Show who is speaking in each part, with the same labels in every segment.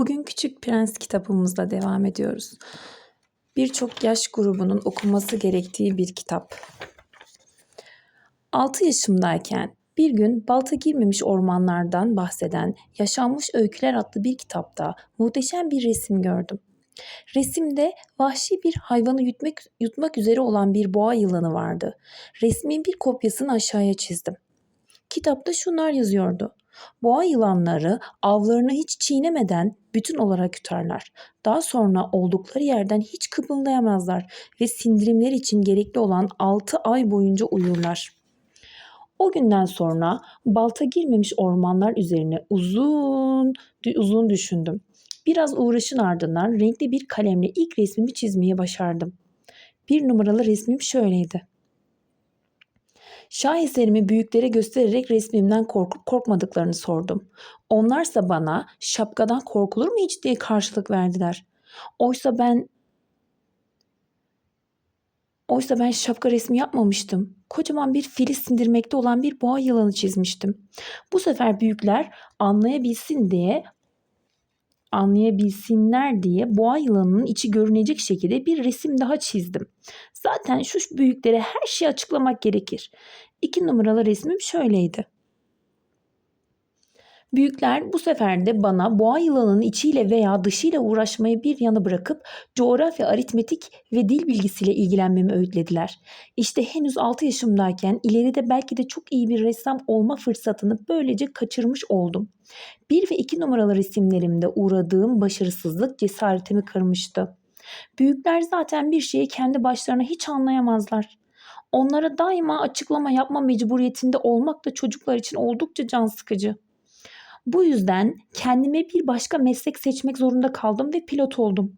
Speaker 1: Bugün Küçük Prens kitabımızla devam ediyoruz. Birçok yaş grubunun okuması gerektiği bir kitap. 6 yaşımdayken bir gün balta girmemiş ormanlardan bahseden Yaşanmış Öyküler adlı bir kitapta muhteşem bir resim gördüm. Resimde vahşi bir hayvanı yutmak, yutmak üzere olan bir boğa yılanı vardı. Resmin bir kopyasını aşağıya çizdim. Kitapta şunlar yazıyordu. Boğa yılanları avlarını hiç çiğnemeden bütün olarak yutarlar. Daha sonra oldukları yerden hiç kıpıldayamazlar ve sindirimleri için gerekli olan 6 ay boyunca uyurlar. O günden sonra balta girmemiş ormanlar üzerine uzun uzun düşündüm. Biraz uğraşın ardından renkli bir kalemle ilk resmimi çizmeye başardım. Bir numaralı resmim şöyleydi. Şaheserimi büyüklere göstererek resmimden korkup korkmadıklarını sordum. Onlarsa bana şapkadan korkulur mu hiç diye karşılık verdiler. Oysa ben Oysa ben şapka resmi yapmamıştım. Kocaman bir fili sindirmekte olan bir boğa yılanı çizmiştim. Bu sefer büyükler anlayabilsin diye anlayabilsinler diye boğa yılanının içi görünecek şekilde bir resim daha çizdim. Zaten şu büyüklere her şeyi açıklamak gerekir. İki numaralı resmim şöyleydi. Büyükler bu sefer de bana boğa yılanının içiyle veya dışıyla uğraşmayı bir yana bırakıp coğrafya, aritmetik ve dil bilgisiyle ilgilenmemi öğütlediler. İşte henüz 6 yaşımdayken ileride belki de çok iyi bir ressam olma fırsatını böylece kaçırmış oldum. 1 ve 2 numaralı resimlerimde uğradığım başarısızlık cesaretimi kırmıştı. Büyükler zaten bir şeyi kendi başlarına hiç anlayamazlar. Onlara daima açıklama yapma mecburiyetinde olmak da çocuklar için oldukça can sıkıcı. Bu yüzden kendime bir başka meslek seçmek zorunda kaldım ve pilot oldum.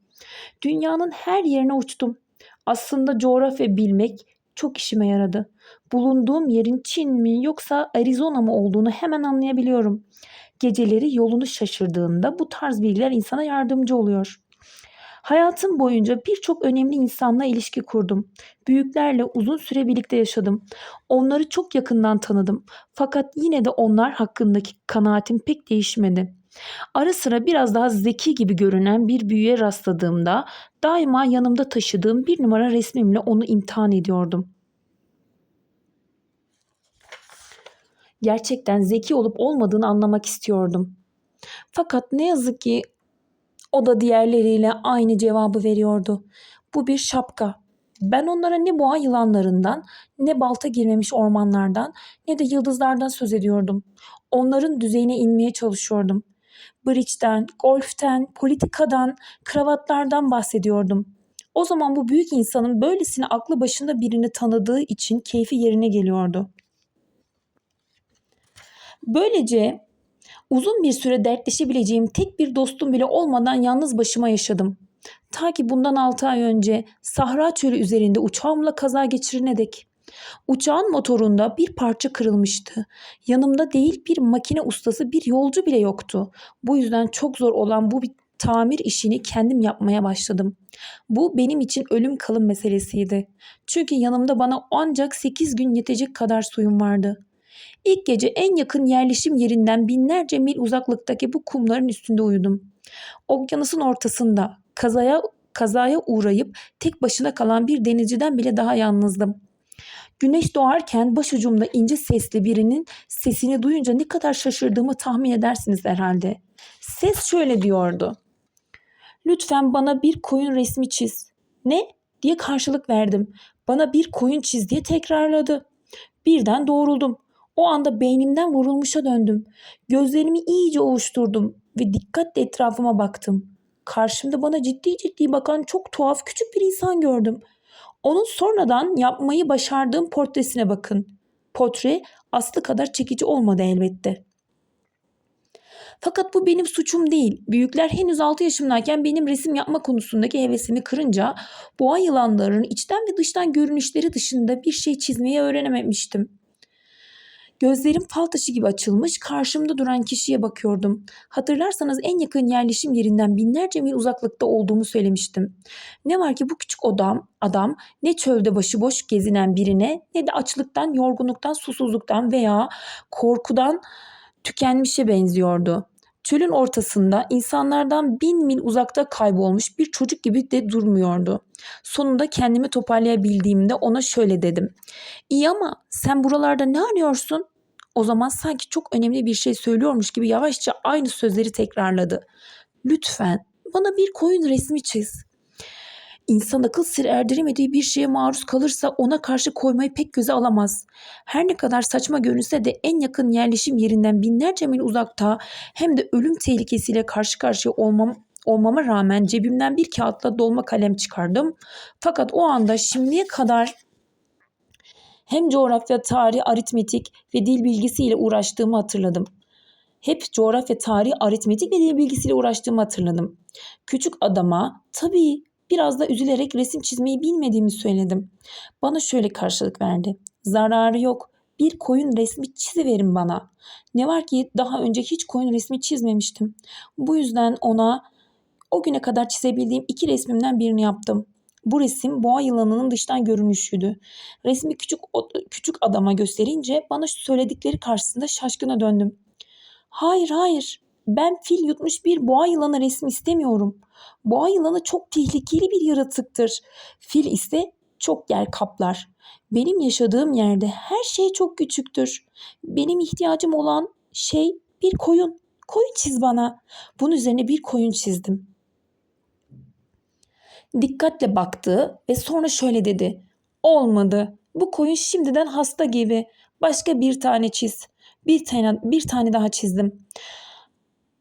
Speaker 1: Dünyanın her yerine uçtum. Aslında coğrafya bilmek çok işime yaradı. Bulunduğum yerin Çin mi yoksa Arizona mı olduğunu hemen anlayabiliyorum. Geceleri yolunu şaşırdığında bu tarz bilgiler insana yardımcı oluyor. Hayatım boyunca birçok önemli insanla ilişki kurdum. Büyüklerle uzun süre birlikte yaşadım. Onları çok yakından tanıdım. Fakat yine de onlar hakkındaki kanaatim pek değişmedi. Ara sıra biraz daha zeki gibi görünen bir büyüye rastladığımda daima yanımda taşıdığım bir numara resmimle onu imtihan ediyordum. Gerçekten zeki olup olmadığını anlamak istiyordum. Fakat ne yazık ki o da diğerleriyle aynı cevabı veriyordu. Bu bir şapka. Ben onlara ne boğa yılanlarından, ne balta girmemiş ormanlardan, ne de yıldızlardan söz ediyordum. Onların düzeyine inmeye çalışıyordum. Bridge'den, golften, politikadan, kravatlardan bahsediyordum. O zaman bu büyük insanın böylesine aklı başında birini tanıdığı için keyfi yerine geliyordu. Böylece Uzun bir süre dertleşebileceğim tek bir dostum bile olmadan yalnız başıma yaşadım. Ta ki bundan 6 ay önce Sahra çölü üzerinde uçağımla kaza geçirene dek. Uçağın motorunda bir parça kırılmıştı. Yanımda değil bir makine ustası bir yolcu bile yoktu. Bu yüzden çok zor olan bu bir tamir işini kendim yapmaya başladım. Bu benim için ölüm kalım meselesiydi. Çünkü yanımda bana ancak 8 gün yetecek kadar suyum vardı. İlk gece en yakın yerleşim yerinden binlerce mil uzaklıktaki bu kumların üstünde uyudum. Okyanusun ortasında kazaya kazaya uğrayıp tek başına kalan bir denizciden bile daha yalnızdım. Güneş doğarken başucumda ince sesli birinin sesini duyunca ne kadar şaşırdığımı tahmin edersiniz herhalde. Ses şöyle diyordu. Lütfen bana bir koyun resmi çiz. Ne? diye karşılık verdim. Bana bir koyun çiz diye tekrarladı. Birden doğruldum. O anda beynimden vurulmuşa döndüm. Gözlerimi iyice ovuşturdum ve dikkatle etrafıma baktım. Karşımda bana ciddi ciddi bakan çok tuhaf küçük bir insan gördüm. Onun sonradan yapmayı başardığım portresine bakın. Portre aslı kadar çekici olmadı elbette. Fakat bu benim suçum değil. Büyükler henüz 6 yaşımdayken benim resim yapma konusundaki hevesimi kırınca boğa yılanlarının içten ve dıştan görünüşleri dışında bir şey çizmeyi öğrenememiştim. Gözlerim fal taşı gibi açılmış karşımda duran kişiye bakıyordum. Hatırlarsanız en yakın yerleşim yerinden binlerce mil uzaklıkta olduğumu söylemiştim. Ne var ki bu küçük odam, adam ne çölde başıboş gezinen birine ne de açlıktan, yorgunluktan, susuzluktan veya korkudan tükenmişe benziyordu. Çölün ortasında insanlardan bin mil uzakta kaybolmuş bir çocuk gibi de durmuyordu. Sonunda kendimi toparlayabildiğimde ona şöyle dedim. İyi ama sen buralarda ne arıyorsun? O zaman sanki çok önemli bir şey söylüyormuş gibi yavaşça aynı sözleri tekrarladı. Lütfen bana bir koyun resmi çiz. İnsan akıl sır erdiremediği bir şeye maruz kalırsa ona karşı koymayı pek göze alamaz. Her ne kadar saçma görünse de en yakın yerleşim yerinden binlerce mil uzakta hem de ölüm tehlikesiyle karşı karşıya olmam, olmama rağmen cebimden bir kağıtla dolma kalem çıkardım. Fakat o anda şimdiye kadar hem coğrafya, tarih, aritmetik ve dil bilgisiyle uğraştığımı hatırladım. Hep coğrafya, tarih, aritmetik ve dil bilgisiyle uğraştığımı hatırladım. Küçük adama tabii biraz da üzülerek resim çizmeyi bilmediğimi söyledim. Bana şöyle karşılık verdi. Zararı yok. Bir koyun resmi çiziverin bana. Ne var ki daha önce hiç koyun resmi çizmemiştim. Bu yüzden ona o güne kadar çizebildiğim iki resmimden birini yaptım. Bu resim boğa yılanının dıştan görünüşüydü. Resmi küçük küçük adama gösterince bana söyledikleri karşısında şaşkına döndüm. Hayır hayır ben fil yutmuş bir boğa yılanı resmi istemiyorum. Boğa yılanı çok tehlikeli bir yaratıktır. Fil ise çok yer kaplar. Benim yaşadığım yerde her şey çok küçüktür. Benim ihtiyacım olan şey bir koyun. Koyun çiz bana. Bunun üzerine bir koyun çizdim. Dikkatle baktı ve sonra şöyle dedi. Olmadı. Bu koyun şimdiden hasta gibi. Başka bir tane çiz. Bir tane, bir tane daha çizdim.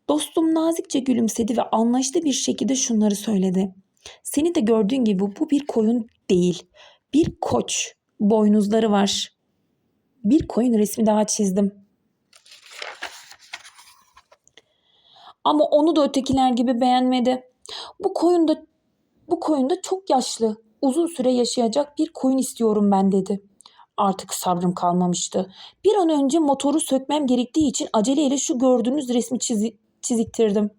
Speaker 1: Dostum nazikçe gülümsedi ve anlayışlı bir şekilde şunları söyledi. Seni de gördüğün gibi bu bir koyun değil. Bir koç. Boynuzları var. Bir koyun resmi daha çizdim. Ama onu da ötekiler gibi beğenmedi. Bu koyun da bu koyun da çok yaşlı. Uzun süre yaşayacak bir koyun istiyorum ben dedi. Artık sabrım kalmamıştı. Bir an önce motoru sökmem gerektiği için aceleyle şu gördüğünüz resmi çizi çiziktirdim.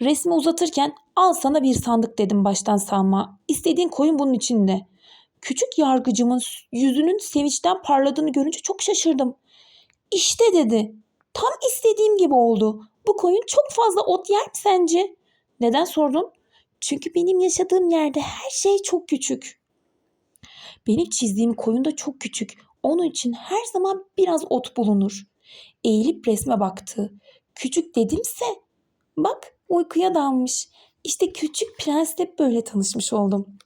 Speaker 1: Resmi uzatırken al sana bir sandık dedim baştan sağma. İstediğin koyun bunun içinde. Küçük yargıcımın yüzünün sevinçten parladığını görünce çok şaşırdım. İşte dedi. Tam istediğim gibi oldu. Bu koyun çok fazla ot yer mi sence? Neden sordun? Çünkü benim yaşadığım yerde her şey çok küçük. Benim çizdiğim koyun da çok küçük. Onun için her zaman biraz ot bulunur. Eğilip resme baktı. Küçük dedimse bak uykuya dalmış. İşte küçük prensle böyle tanışmış oldum.